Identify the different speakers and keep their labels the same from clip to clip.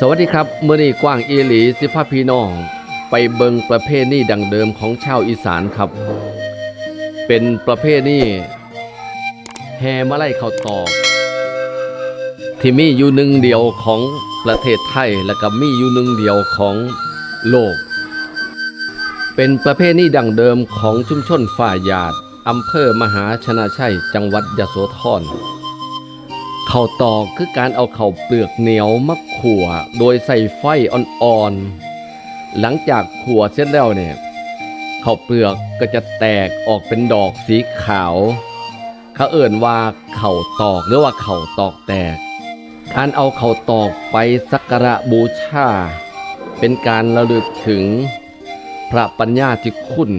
Speaker 1: สวัสดีครับเมื่อนี้กว้างอีหลีสิพาพี่น้อง ไปเบิงประเพณีดังเดิมของชาวอีสานครับ เป็นประเพณีแห่มาไล่ข้าวตอกที่มีอยู่หนึ่งเดียวของประเทศไทยและก็มีอยู่หนึ่งเดียวของโลก เป็นประเพณีดังเดิมของชุมชนฝ่ายหยาดอำเภอมหาชนะชัยจังหวัดยโสธรข้าวตอกคือการเอาข้าวเปลือกเหนียวมา ขั่วโดยใส่ไฟอ่อนๆ หลังจากขั่วเสร็จแล้วเนี่ยข้าวเปลือกก็จะแตกออกเป็นดอกสีขาวเขาเอ่นว่าเข่าตอกหรือว่าเข่าตอกแตก การเอาเข่าตอกไปสักการะบูชา เป็นการระลึกถึงพระปัญญาธิคุณ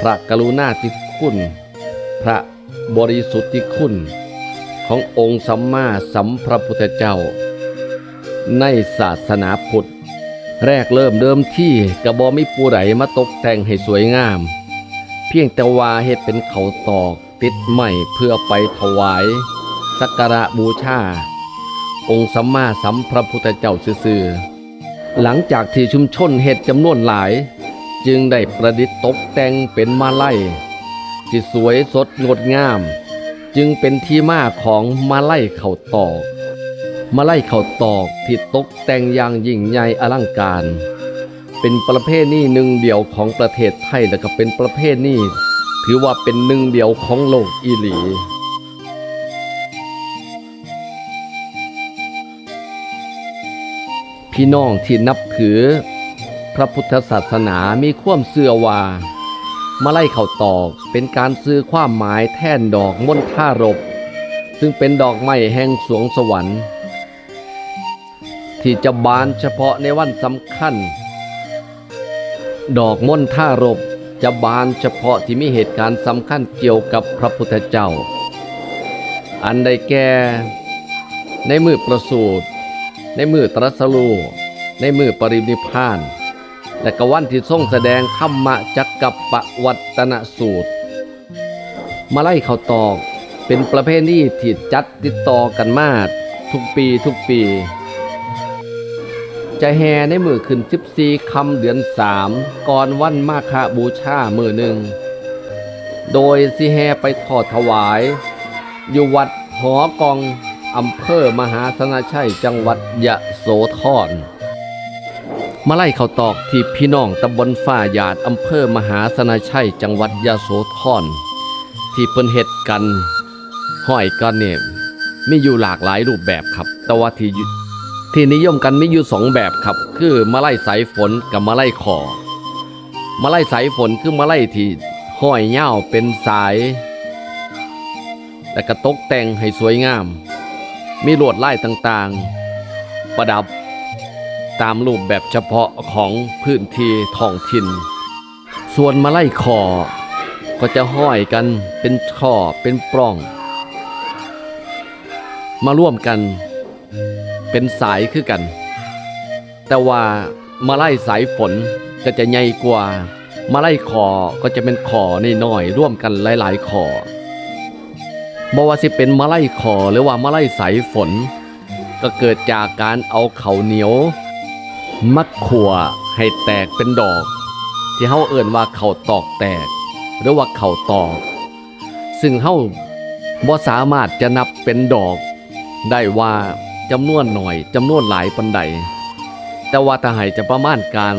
Speaker 1: พระกรุณาธิคุณ พระบริสุทธิคุณ ขององค์สัมมาสัมพระพุทธเจ้า ในศาสนาพุทธ แรกเริ่มเดิมที่กระบอมิปูไหมาตกแต่งให้สวยงาม เพียงแต่ว่าเฮ็ดเป็นเขาตอกติดใหม่เพื่อไปถวาย สักการะบูชา องค์สัมมาสัมพระพุทธเจ้าซื่อๆหลังจากที่ชุมชนเฮ็ดจำนวนหลาย จึงได้ประดิษฐ์ตกแต่งเป็นมาไลัยที่สวยสดงดงาม จึงเป็นที่มาของมาไล่เข่าตอก มาไล่เข่าตอกที่ตกแต่งอย่างยิ่งใหญ่อลังการ เป็นประเภทนี้หนึ่งเดียวของประเทศไทยและก็เป็นประเภทนี้ถือว่าเป็นหนึ่งเดียวของโลกอีหลีพี่น้องที่นับถือ พระพุทธศาสนามีความเสื่อว่ามาไล่เข่าตอกเป็นการซื้อความหมายแท่นดอกมณฑารบ ซึ่งเป็นดอกไม้แห่งสวงสวรรค์ ที่จะบานเฉพาะในวันสำคัญ ดอกมณฑารบจะบานเฉพาะที่มีเหตุการณ์สำคัญเกี่ยวกับพระพุทธเจ้า อันใดแก่ในมือประสูติในมือตรัสรูในมือปรินิพาน และกวันที่ทรงแสดงธรรมจักกับปวัตนสูตร มาไล่เขาตอกเป็นประเพณีที่จัดติดต่อกันมาทุกปีทุกปี จะแห่ในมือขึ้น14คำเดือน3ก่อนวันมาฆบูชามือหนึ่ง โดยสิแห่ไปทอดถวาย อยู่วัดหอกองอำเภอมหาสนชัยจังหวัดยะโสธรมาไล่เขาวตอกที่พี่น้องตำบลฝ้าหยาดอำเภอมหาสนชัยจังหวัดยะโสธรที่เปิ้นเฮ็ดกันห้อยกันเนี่ยมีอยู่หลากหลายรูปแบบครับ แต่ว่าที่ ที่นิยมกันมีอยู่สองแบบครับ คือมาไล่สายฝนกับมาไล่ขอมาไล่สายฝนคือมาไล่ที่ห้อยเง่าเป็นสาย และก็ตกแต่งให้สวยงาม มีลวดลายต่างๆ ประดับตามรูปแบบเฉพาะของพื้นที่ท้องถิ่น ส่วนมาไล่คอก็จะห้อยกันเป็นช่อเป็นปล้อง มาร่วมกัน เป็นสายคือกัน แต่ว่ามาไล่สายฝนก็จะใหญ่กว่า มาไล่คอก็จะเป็นคอน้อยร่วมกันหลายๆคอบ่ว่าสิเป็นมาไล่คอหรือว่ามาไล่สายฝน ก็เกิดจากการเอาเขาเหนียว มักขัวให้แตกเป็นดอก ที่เฮาเอ่นว่าเขาตอกแตก หรือว่าเขาตอก ซึ่งเฮาบ่สามารถจะนับเป็นดอก ได้ว่า จำนวนหน่อยจำนวนหลายปันใด แต่ว่าถ้าให้จะประมาณการ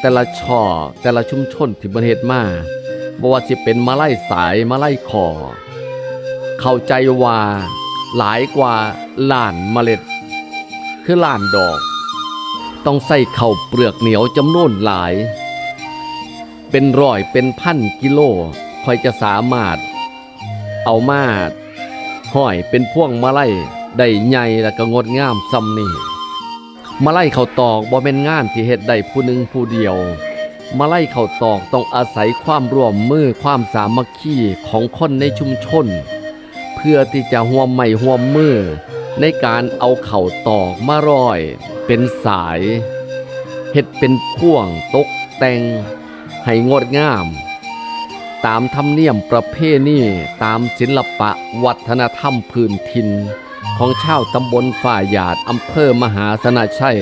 Speaker 1: แต่ละช่อแต่ละชุมชนที่ประเทศมาบ่ว่าสิเป็นมาไล่สายมาไล่คอเข้าใจว่าหลายกว่าล้านเมล็ด คือล้านดอก ต้องใส่เข่าเปลือกเหนียวจำนวนหลาย เป็นร้อยเป็นพันกิโลค่อยจะสามารถ เอามาห้อยเป็นพ่วงมาไล่ ได้ใหญ่และก็งดงามซ้ำนี่มาไล่เขาตอกบ่เป็นงานที่เฮ็ดได้ผู้หนึ่งผู้เดียว มาไล่เขาตอกต้องอาศัยความร่วมมือความสามัคคีของคนในชุมชน เพื่อที่จะห่วมไม่ห่วมมือ ในการเอาเข่าตอกมาร้อย เป็นสายเฮ็ดเป็นพ่วงตกแต่งให้งดงาม ตามธรรมเนียมประเพณีตามศิลปะวัฒนธรรมพื้นถิ่น ของชาวตำบลฝ่ายหยาดอำเภอมหาสนาชัย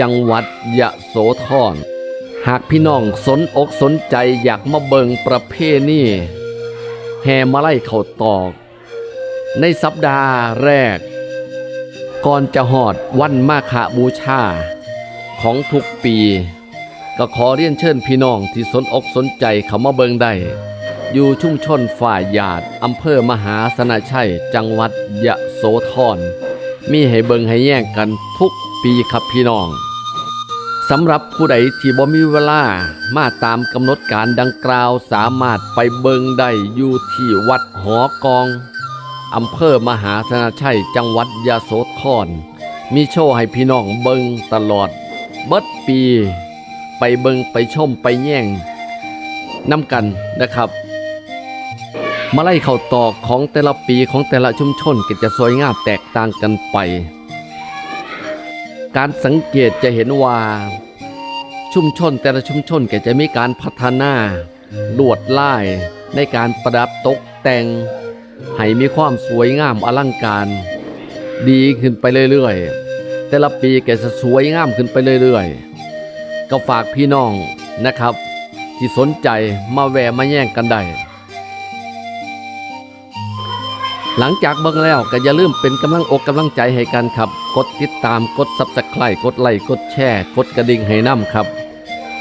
Speaker 1: จังหวัดยะโสธร หากพี่น้องสนอกสนใจอยากมาเบิงประเพณีแห่มาไล่เขาตอก ในสัปดาห์แรก ก่อนจะหอดวันมาฆบูชา ของทุกปี ก็ขอเรียนเชิญพี่น้องที่สนอกสนใจเขามาเบิงได้ อยู่ชุ่มชนฝ่ายหยาดอำเภอมหาสนชัย จังหวัดยะโสธร มีให้เบิงให้แย่งกันทุกปีครับพี่น้องสำหรับผู้ใดที่บ่มีเวลามาตามกำหนดการดังกล่าวสามารถไปเบิงได้อยู่ที่วัดหอกองอำเภอมหาสนชัย จังหวัดยะโสธร มีโชว์ให้พี่น้องเบิงตลอด เบิดปี ไปเบิงไปชมไปแย่งน้ำกันนะครับ มาไล่เข่าตอกของแต่ละปีของแต่ละชุมชนก็จะสวยงามแตกต่างกันไป การสังเกตจะเห็นว่าชุมชนแต่ละชุมชนก็จะมีการพัฒนาลวดลายในการประดับตกแต่งให้มีความสวยงามอลังการ ดีขึ้นไปเรื่อยๆ แต่ละปีแกจะสวยงามขึ้นไปเรื่อยๆ ก็ฝากพี่น้องนะครับ ที่สนใจมาแวะมาแย่งกันได้ หลังจากเบิ่งแล้วก็อย่าลืมเป็นกำลังอกกำลังใจให้กันครับ กดติดตามกด Subscribe กดไลค์กดแชร์ กดกระดิ่งให้นํครับ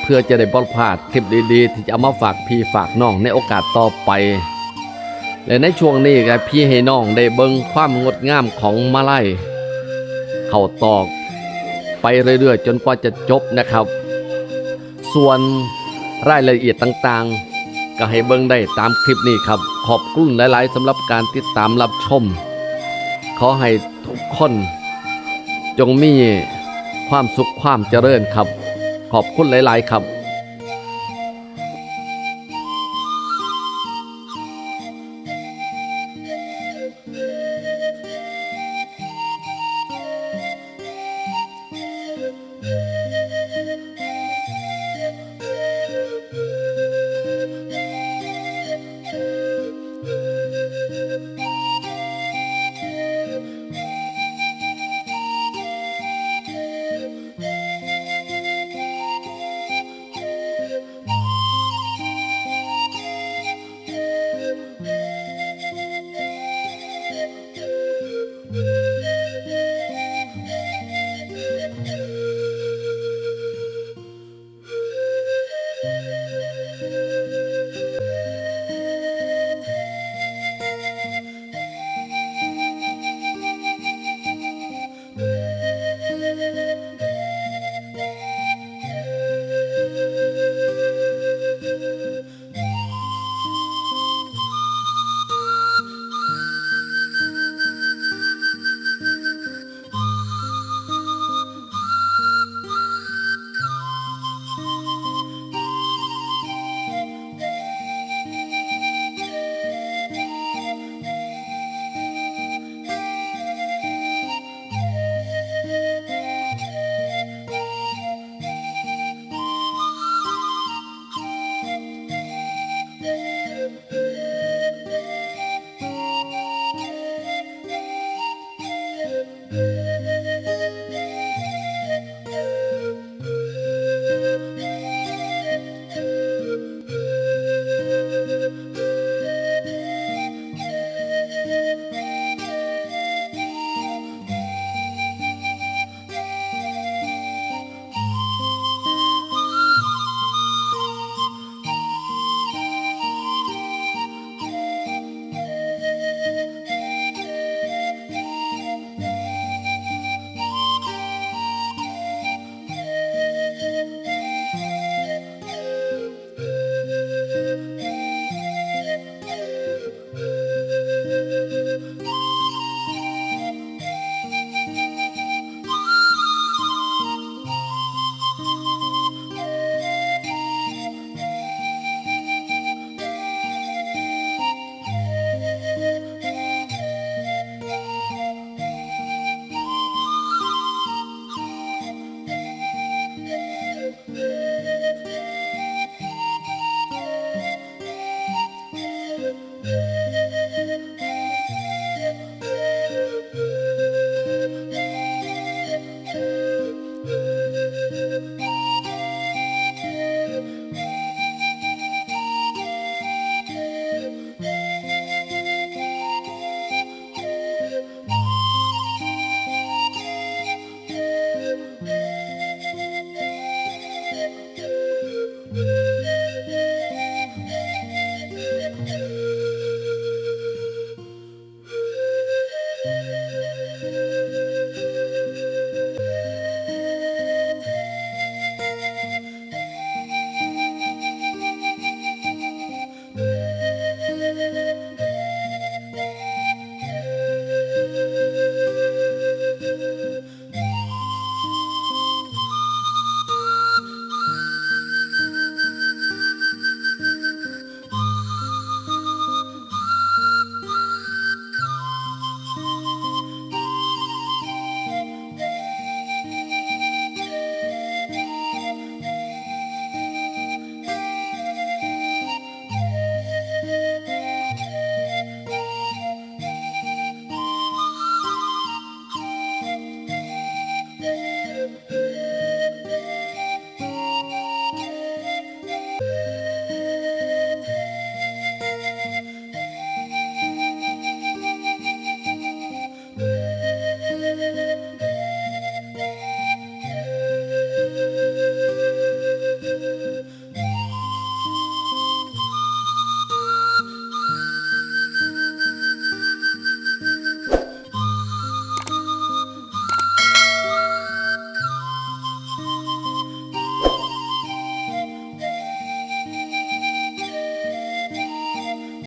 Speaker 1: เพื่อจะได้บ่พลาดคลิปดีๆ ที่จะเอามาฝากพี่ฝากน้องในโอกาสต่อไป และในช่วงนี้ก็พี่ให้น้องได้เบิ่งความงดงามของมาลัยเข้าตอก ไปเรื่อยๆ จนกว่าจะจบนะครับ ส่วนรายละเอียดต่างๆ ก็ให้เบิ้งได้ตามคลิปนี้ครับ ขอบคุณหลาย ๆสำหรับการติดตามรับชม ขอให้ทุกคน จงมีความสุขความเจริญครับ ขอบคุณหลาย ๆ ครับ